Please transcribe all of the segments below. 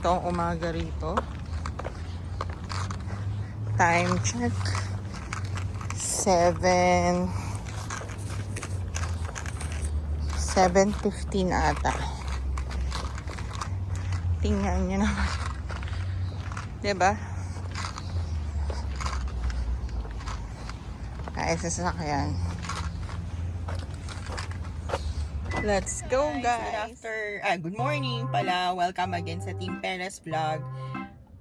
Ganito ang umaga rito. Time check. 7 7.15 ata. Tingnan nyo naman. ba? Ay, sa sasakyan. Let's go, guys! After, ah, good morning pala. Welcome again sa Team Perez Vlog.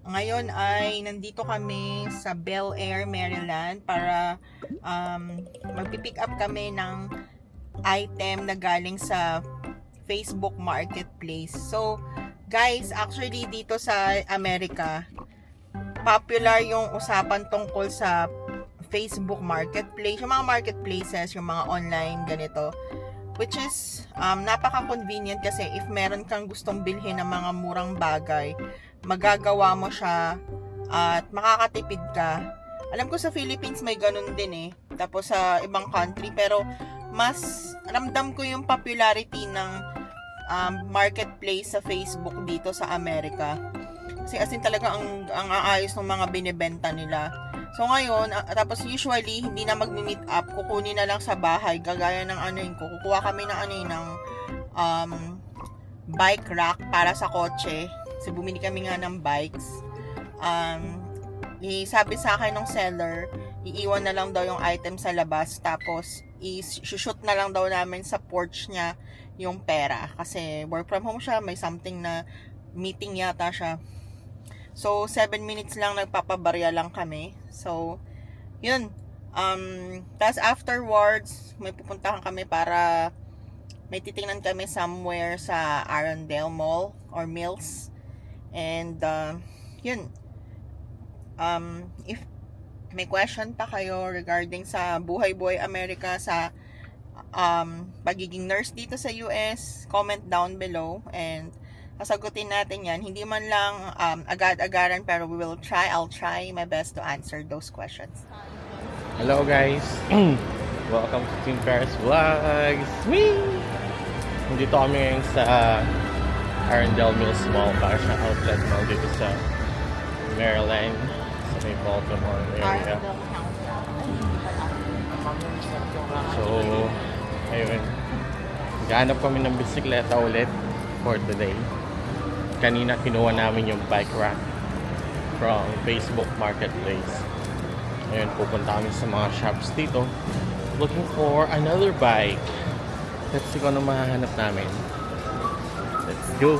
Ngayon ay nandito kami sa Bel Air, Maryland para um, magpipick up kami ng item na galing sa Facebook Marketplace. So, guys, actually dito sa Amerika, popular yung usapan tungkol sa Facebook Marketplace, yung mga marketplaces, yung mga online ganito. Which is, um, napaka-convenient kasi if meron kang gustong bilhin ng mga murang bagay, magagawa mo siya at makakatipid ka. Alam ko sa Philippines may ganun din eh. Tapos sa ibang country. Pero mas ramdam ko yung popularity ng um, marketplace sa Facebook dito sa Amerika. Kasi as in talaga ang, ang aayos ng mga binibenta nila. So ngayon, tapos usually, hindi na magmi-meet up, kukunin na lang sa bahay, gagaya ng ano yun ko, kukuha kami ng ano ng um, bike rack para sa kotse. Kasi bumili kami nga ng bikes. Um, sabi sa akin ng seller, iiwan na lang daw yung item sa labas, tapos i-shoot na lang daw namin sa porch niya yung pera. Kasi work from home siya, may something na meeting yata siya. So, 7 minutes lang nagpapabarya lang kami. So, yun. Um, Tapos afterwards, may pupuntahan kami para may titingnan kami somewhere sa Arundel Mall or Mills. And, uh, yun. Um, if may question pa kayo regarding sa buhay-buhay Amerika sa um, pagiging nurse dito sa US, comment down below and sasagutin natin yan. Hindi man lang um, agad-agaran pero we will try. I'll try my best to answer those questions. Hello guys! Welcome to Team Paris Vlogs! Whee! Nandito kami ngayon sa Arundel Mills Mall para sa outlet mall dito sa Maryland sa may Baltimore area. So, ayun. Gahanap kami ng bisikleta ulit for today. Kanina kinuha namin yung bike rack from Facebook Marketplace. Ayun, pupunta kami sa mga shops dito. Looking for another bike. Let's see kung ano mahahanap namin. Let's go!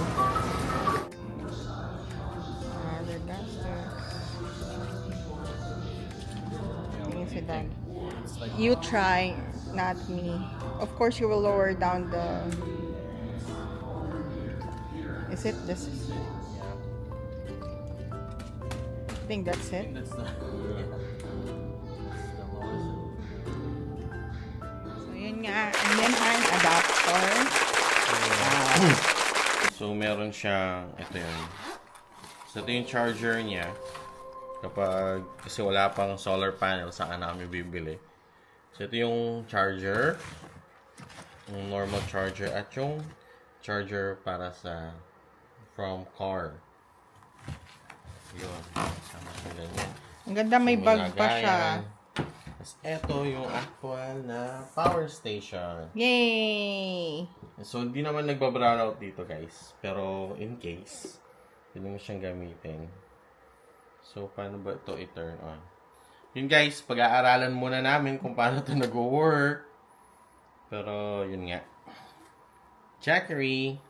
You try, not me. Of course, you will lower down the. Is it this? I think that's it. That's the... So, yun nga. And yan ang adapter. So, meron siyang, ito yun. So, ito yung charger niya. Kapag, kasi wala pang solar panel, saan namin bibili. So, ito yung charger. Yung normal charger. At yung charger para sa, from car. Yun. Sama siya ganyan. Ang ganda may So, bag pa siya. Tapos, ito yung actual na power station. Yay! So, hindi naman nagbabrown out dito, guys. Pero, in case, pwede mo siyang gamitin. So, paano ba ito i-turn on? Yun, guys, pag-aaralan muna namin kung paano ito nag-work. Pero, yun nga. Jackery.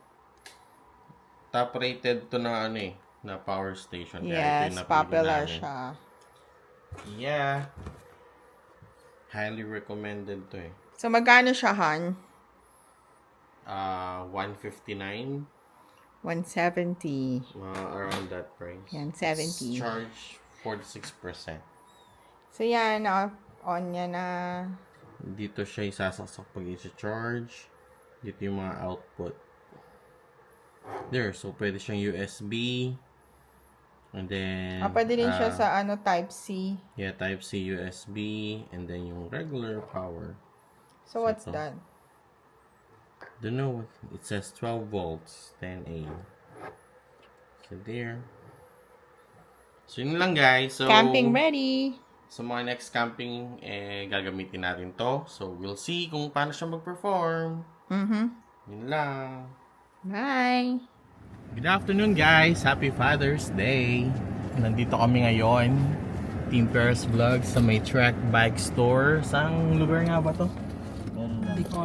Top rated to na ano eh, na power station. Kaya ito Yes, napili popular namin. siya. Yeah. Highly recommended to eh. So, magkano siya, Han? Uh, 159 170. Uh, around that price. Yan, 70. It's charge 46%. So, yan. Off, on niya na. Dito siya isasaksak pag i-charge. Dito yung mga output. There. So, pwede siyang USB. And then... Ah, pwede din siya uh, sa ano, Type-C. Yeah, Type-C USB. And then yung regular power. So, what's Ito. that? Don't know. It says 12 volts, 10A. So there. So yun lang guys. So, Camping ready. Sa mga next camping, eh, gagamitin natin to. So, we'll see kung paano siya mag-perform. Mm-hmm. Yun lang. Bye. Good afternoon guys! Happy Father's Day! Nandito kami ngayon. Team Paris Vlog sa may track bike store. Saan lugar nga ba to?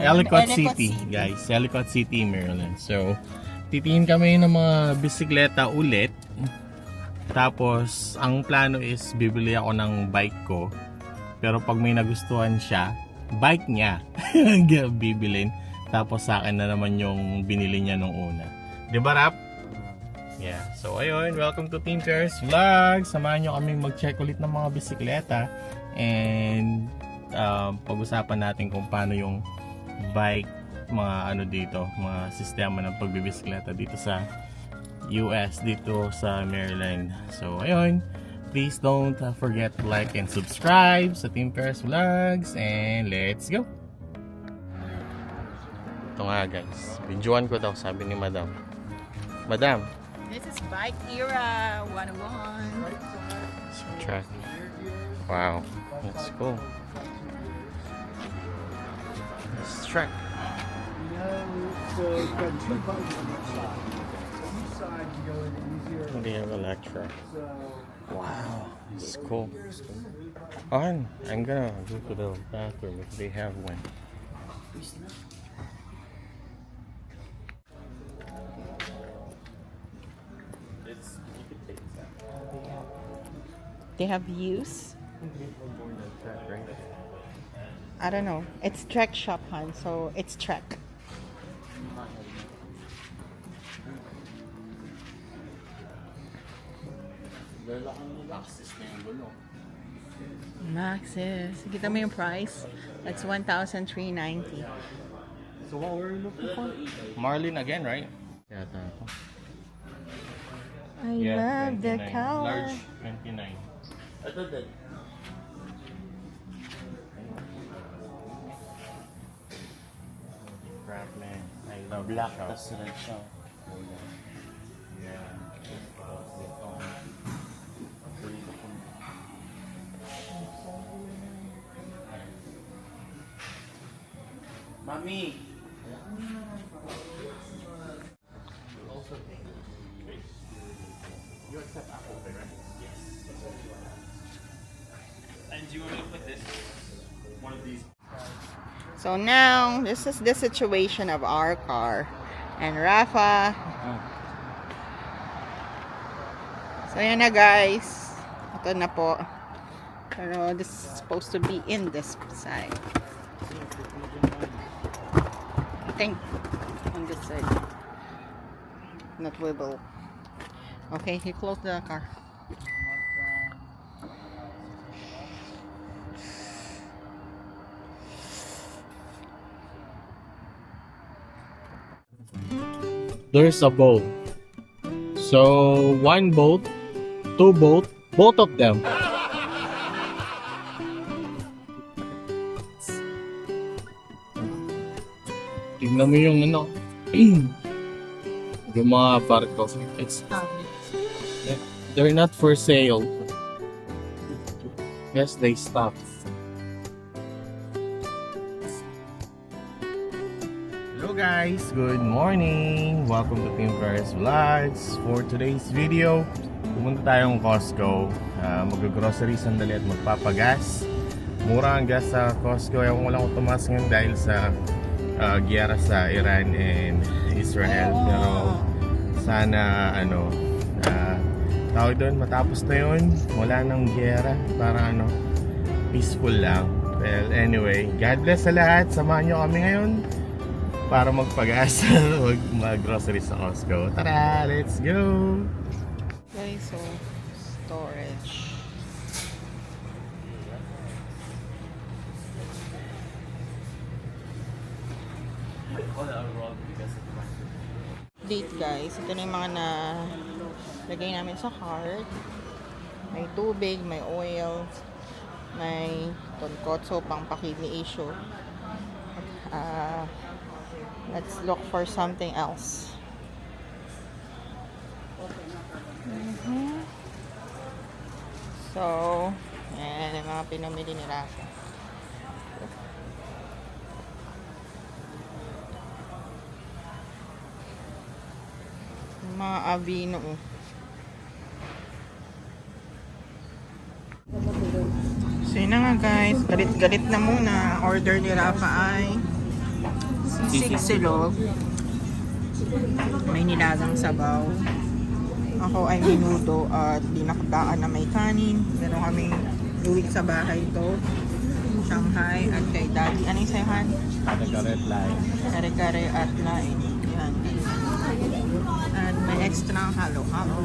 Ellicott City, guys. Ellicott City, Maryland. So, titingin kami ng mga bisikleta ulit. Tapos, ang plano is bibili ako ng bike ko. Pero pag may nagustuhan siya, bike niya bibilin. Tapos sa akin na naman yung binili niya nung una. Di ba, Rap? Yeah. So, ayun. Welcome to Team Paris Vlog. Samahan nyo kaming mag-check ulit ng mga bisikleta. And, um, pag-usapan natin kung paano yung bike, mga ano dito, mga sistema ng pagbibisikleta dito sa US, dito sa Maryland. So, ayun. Please don't forget to like and subscribe sa Team Paris Vlogs. And let's go! Ito nga guys. Videoan ko daw, sabi ni Madam. Madam, This is Bike Era 101. So track. Wow, that's cool. This track. They have Electra. Wow, it's cool. Oh, I'm, I'm gonna go to the bathroom if they have one. It's, you could take that. They have views. I don't know. It's Trek Shop, Han. So it's Trek. Access na yung gulo. Maxis. Kita mo yung price? That's 1,390. So what were we looking for? Marlin again, right? Yata ako. I love the 29. color. Large 29. Ito din. Man. I love Black tas red siya. Yeah. Mami! Accept Apple right? And do you want me to put this? One of these. So now, this is the situation of our car. And Rafa. So yan na guys. Ito na po. Pero this is supposed to be in this side. I think on this side. Not wibble. Okay, he closed the car. There's a boat. So, one boat, two boat, both of them. Tignan mo yung ano, yung mga barko. It's, they're not for sale. Yes, they stop. Hello guys, good morning! Welcome to Team Paris Vlogs. For today's video, pumunta tayong Costco. Uh, Mag-grocery sandali at magpapagas. Mura ang gas sa Costco. Ewan ko lang kung tumaas ngayon dahil sa uh, giyera sa Iran and Israel. Pero sana ano, tawag doon, matapos na yun. Wala nang giyera. Para ano, peaceful lang. Well, anyway, God bless sa lahat. Samahan nyo kami ngayon para magpagas mag mag-grocery sa Costco. Tara, let's go! Okay, so storage. Date guys, ito na yung mga na lagay namin sa cart. May tubig, may oil, may tonkotso pang pakidney issue. Ah, let's look for something else. Mhm. So, yan yung mga pinamili ni Rafa. Mga Avino. oh. So yun na nga guys, galit-galit na muna. Order ni Rafa ay sisig silog. May nilagang sabaw. Ako ay minuto at dinakdaan na may kanin. Meron kaming luwig sa bahay ito. Shanghai at kay Daddy. Ano yung sa'yo, Han? Nagaret line. Kare-kare at lain. Yan. At may extra halo-halo.